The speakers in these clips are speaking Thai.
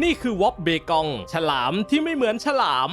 นี่คือวอบเบกอง ฉลามที่ไม่เหมือนฉลาม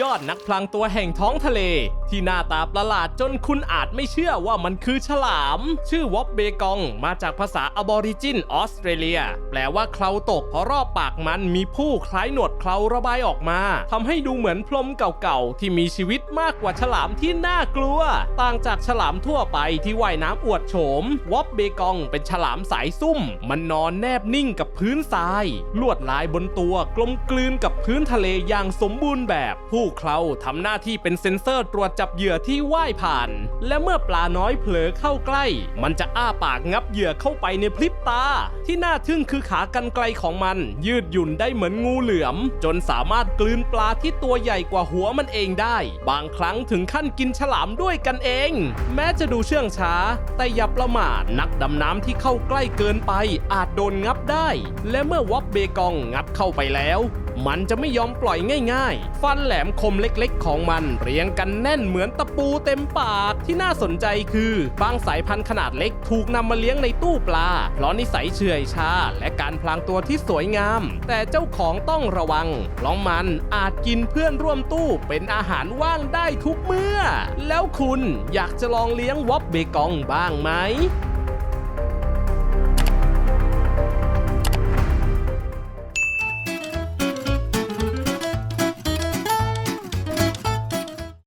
ยอดนักพลางตัวแห่งท้องทะเล ที่หน้าตาประหลาดจนคุณอาจไม่เชื่อว่ามันคือฉลาม ชื่อวอบเบกองมาจากภาษาอบอริจินออสเตรเลีย แปลว่าเคราตกเพราะรอบปากมันมีผู้คล้ายหนวดเคราระบายออกมาทำให้ดูเหมือนพรมเก่าๆ ที่มีชีวิตมากกว่าฉลามที่น่ากลัว ต่างจากฉลามทั่วไปที่ว่ายน้ำอวดโฉมวอบเบกองเป็นฉลามสายซุ่ม มันนอนแนบนิ่งกับพื้นทราย ลวดลายบนตัวกลมกลืนกับพื้นทะเลอย่างสมบูรณ์แบบผู้เคราทำหน้าที่เป็นเซ็นเซอร์ตรวจจับเหยื่อที่ว่ายผ่าน และเมื่อปลาน้อยเผลอเข้าใกล้ มันจะอ้าปากงับเหยื่อเข้าไปในพริบตา ที่น่าทึ่งคือขากรรไกรของมัน ยืดหยุ่นได้เหมือนงูเหลือม จนสามารถกลืนปลาที่ตัวใหญ่กว่าหัวมันเองได้ บางครั้งถึงขั้นกินฉลามด้วยกันเอง แม้จะดูเชื่องช้า แต่อย่าประมาทนักดำน้ำที่เข้าใกล้เกินไป อาจโดนงับได้ และเมื่อวอบเบกองงับเข้าไปแล้ว มันจะไม่ยอมปล่อยง่ายๆ ฟันแหลมคมเล็กๆ ของมัน เรียงกันแน่นเหมือนตะปูเต็มปากที่น่าสนใจคือบางสายพันธุ์ขนาดเล็กถูกนำมาเลี้ยงในตู้ปลาเพราะนิสัยเฉื่อยชา และการพลางตัวที่สวยงาม แต่เจ้าของต้องระวังเพราะมันอาจกินเพื่อนร่วมตู้เป็นอาหารว่างได้ทุกเมื่อ แล้วคุณอยากจะลองเลี้ยงวอบเบกองบ้างไหม